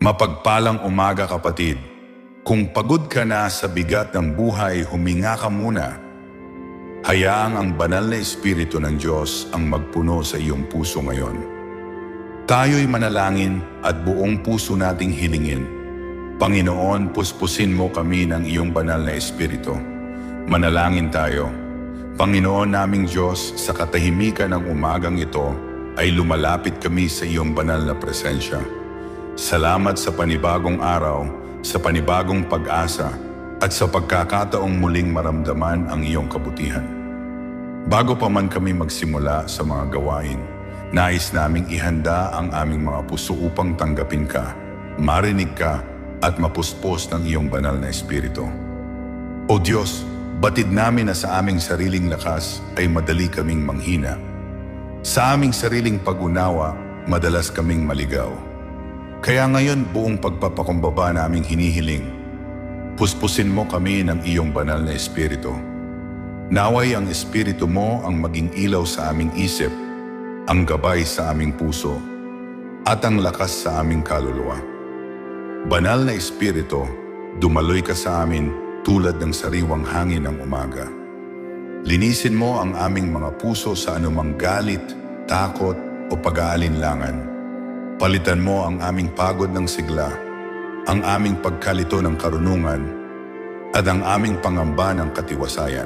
Mapagpalang umaga kapatid. Kung pagod ka na sa bigat ng buhay, huminga ka muna. Hayaang ang banal na Espiritu ng Diyos ang magpuno sa iyong puso ngayon. Tayo'y manalangin at buong puso nating hilingin. Panginoon, puspusin mo kami ng iyong banal na Espiritu. Manalangin tayo. Panginoon naming Diyos, sa katahimikan ng umagang ito, ay lumalapit kami sa iyong banal na presensya. Salamat sa panibagong araw, sa panibagong pag-asa, at sa pagkakataong muling maramdaman ang iyong kabutihan. Bago pa man kami magsimula sa mga gawain, nais naming ihanda ang aming mga puso upang tanggapin ka, marinig ka, at mapuspos ng iyong banal na espiritu. O Diyos, batid namin na sa aming sariling lakas ay madali kaming manghina. Sa aming sariling pag-unawa, madalas kaming maligaw. Kaya ngayon buong pagpapakumbaba naming hinihiling, puspusin mo kami ng iyong banal na espiritu. Naway ang espiritu mo ang maging ilaw sa aming isip, ang gabay sa aming puso, at ang lakas sa aming kaluluwa. Banal na espiritu, dumaloy ka sa amin tulad ng sariwang hangin ng umaga. Linisin mo ang aming mga puso sa anumang galit, takot o pag-aalinlangan. Palitan mo ang aming pagod ng sigla, ang aming pagkalito ng karunungan, at ang aming pangamba ng katiwasayan.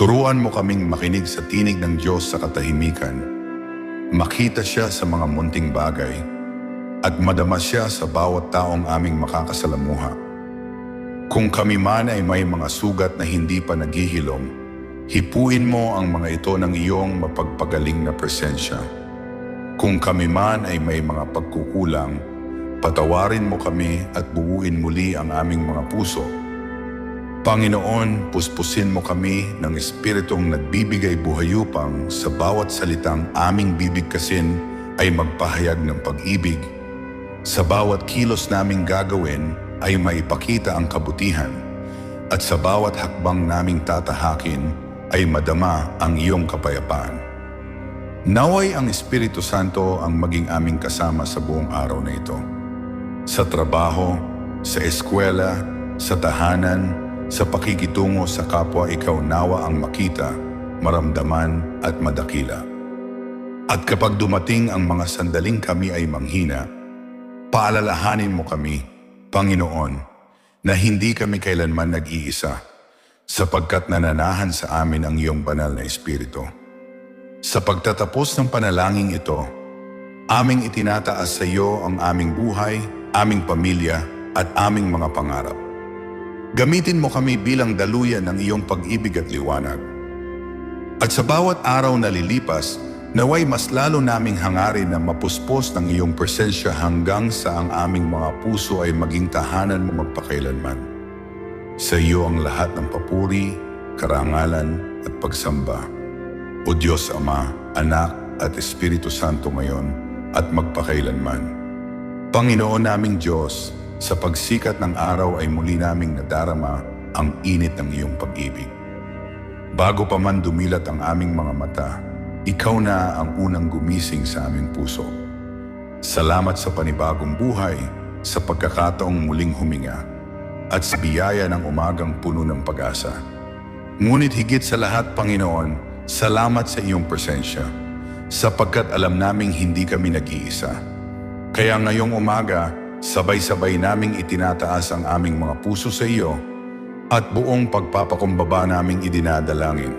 Turuan mo kaming makinig sa tinig ng Diyos sa katahimikan, makita siya sa mga munting bagay, at madama siya sa bawat taong aming makakasalamuha. Kung kami man ay may mga sugat na hindi pa naghihilom, hipuin mo ang mga ito ng iyong mapagpagaling na presensya. Kung kami man ay may mga pagkukulang, patawarin mo kami at buuin muli ang aming mga puso. Panginoon, puspusin mo kami ng Espiritong nagbibigay buhayupang sa bawat salitang aming bibigkasin ay magpahayag ng pag-ibig. Sa bawat kilos naming gagawin ay maipakita ang kabutihan at sa bawat hakbang naming tatahakin ay madama ang iyong kapayapaan. Naway ang Espiritu Santo ang maging aming kasama sa buong araw na ito. Sa trabaho, sa eskwela, sa tahanan, sa pakikitungo sa kapwa ikaw nawa ang makita, maramdaman at madakila. At kapag dumating ang mga sandaling kami ay manghina, paalalahanin mo kami, Panginoon, na hindi kami kailanman nag-iisa, sapagkat nananahan sa amin ang iyong banal na Espiritu. Sa pagtatapos ng panalangin ito, aming itinataas sa iyo ang aming buhay, aming pamilya, at aming mga pangarap. Gamitin mo kami bilang daluyan ng iyong pag-ibig at liwanag. At sa bawat araw na lilipas, naway mas lalo naming hangarin na mapuspos ng iyong presensya hanggang sa ang aming mga puso ay maging tahanan mo magpakailanman. Sa iyo ang lahat ng papuri, karangalan at pagsamba. O Diyos Ama, Anak at Espiritu Santo ngayon at magpakailanman. Panginoon naming Diyos, sa pagsikat ng araw ay muli naming nadarama ang init ng iyong pag-ibig. Bago pa man dumilat ang aming mga mata, ikaw na ang unang gumising sa aming puso. Salamat sa panibagong buhay, sa pagkakataong muling huminga, at sa biyaya ng umagang puno ng pag-asa. Ngunit higit sa lahat, Panginoon, salamat sa iyong presensya, sapagkat alam naming hindi kami nag-iisa. Kaya ngayong umaga, sabay-sabay naming itinataas ang aming mga puso sa iyo at buong pagpapakumbaba naming idinadalangin.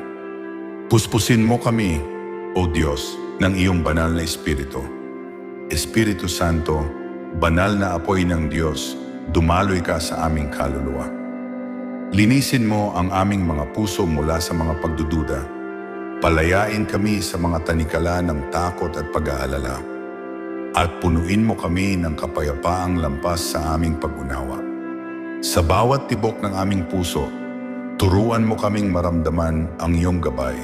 Puspusin mo kami, O Diyos, ng iyong banal na Espiritu. Espiritu Santo, banal na apoy ng Diyos, dumaloy ka sa aming kaluluwa. Linisin mo ang aming mga puso mula sa mga pagdududa. Palayain kami sa mga tanikala ng takot at pag-aalala at punuin mo kami ng kapayapaang lampas sa aming pag-unawa. Sa bawat tibok ng aming puso, turuan mo kaming maramdaman ang iyong gabay.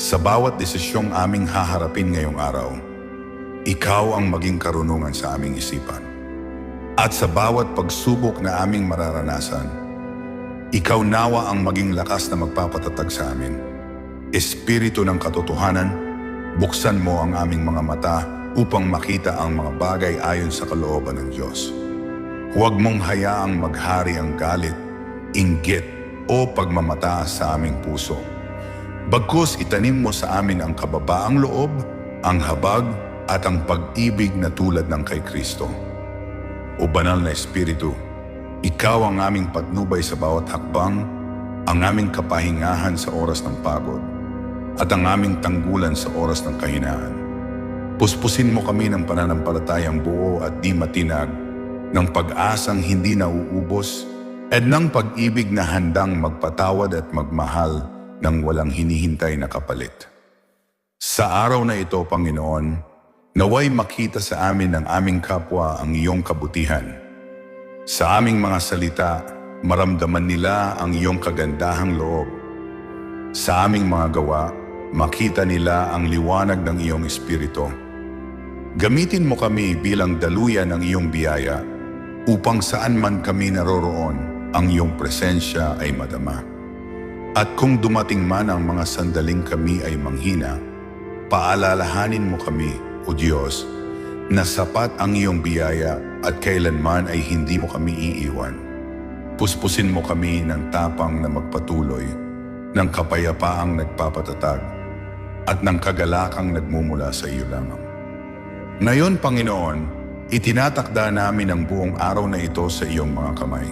Sa bawat desisyong aming haharapin ngayong araw, ikaw ang maging karunungan sa aming isipan. At sa bawat pagsubok na aming mararanasan, ikaw nawa ang maging lakas na magpapatatag sa amin. Espiritu ng katotohanan, buksan mo ang aming mga mata upang makita ang mga bagay ayon sa kalooban ng Diyos. Huwag mong hayaang maghari ang galit, inggit o pagmamataas sa aming puso. Bagkus itanim mo sa amin ang kababaang loob, ang habag at ang pag-ibig na tulad ng kay Kristo. O banal na Espiritu, ikaw ang aming patnubay sa bawat hakbang, ang aming kapahingahan sa oras ng pagod, at ang aming tanggulan sa oras ng kahinaan. Puspusin mo kami ng pananampalatayang buo at di matinag, ng pag-asang hindi nauubos, at ng pag-ibig na handang magpatawad at magmahal ng walang hinihintay na kapalit. Sa araw na ito, Panginoon, naway makita sa amin ng aming kapwa ang iyong kabutihan. Sa aming mga salita, maramdaman nila ang iyong kagandahang loob. Sa aming mga gawa, makita nila ang liwanag ng iyong espiritu. Gamitin mo kami bilang daluyan ng iyong biyaya upang saan man kami naroroon, ang iyong presensya ay madama. At kung dumating man ang mga sandaling kami ay manghina, paalalahanin mo kami, O Diyos, na sapat ang iyong biyaya at kailanman ay hindi mo kami iiwan. Puspusin mo kami ng tapang na magpatuloy, ng kapayapaang nagpapatatag, at ng kagalakang nagmumula sa iyo lamang. Ngayon, Panginoon, itinatakda namin ang buong araw na ito sa iyong mga kamay.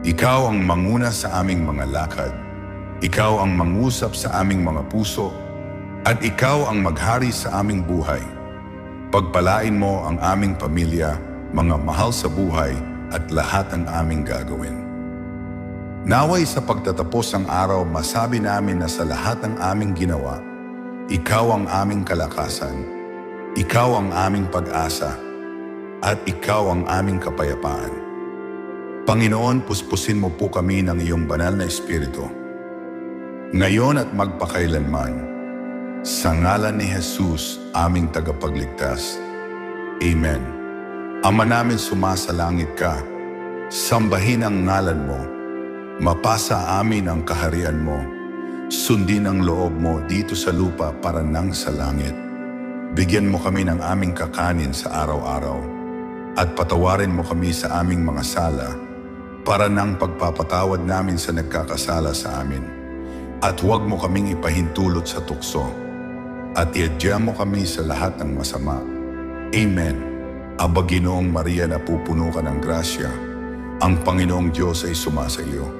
Ikaw ang manguna sa aming mga lakad. Ikaw ang mangusap sa aming mga puso. At ikaw ang maghari sa aming buhay. Pagpalain mo ang aming pamilya, mga mahal sa buhay at lahat ng aming gagawin. Naway sa pagtatapos ng araw, masabi namin na sa lahat ng aming ginawa, ikaw ang aming kalakasan, ikaw ang aming pag-asa, at ikaw ang aming kapayapaan. Panginoon, puspusin mo po kami ng iyong banal na Espiritu. Ngayon at magpakailanman, sa ngalan ni Jesus, aming tagapagligtas. Amen. Ama namin sumasalangit ka, sambahin ang ngalan mo, mapasa amin ang kaharian mo, sundin ang loob mo dito sa lupa para nang sa langit. Bigyan mo kami ng aming kakanin sa araw-araw at patawarin mo kami sa aming mga sala para nang pagpapatawad namin sa nagkakasala sa amin. At huwag mo kaming ipahintulot sa tukso at iadya mo kami sa lahat ng masama. Amen. Aba Ginoong Maria na pupuno ka ng grasya, ang Panginoong Diyos ay sumasa iyo.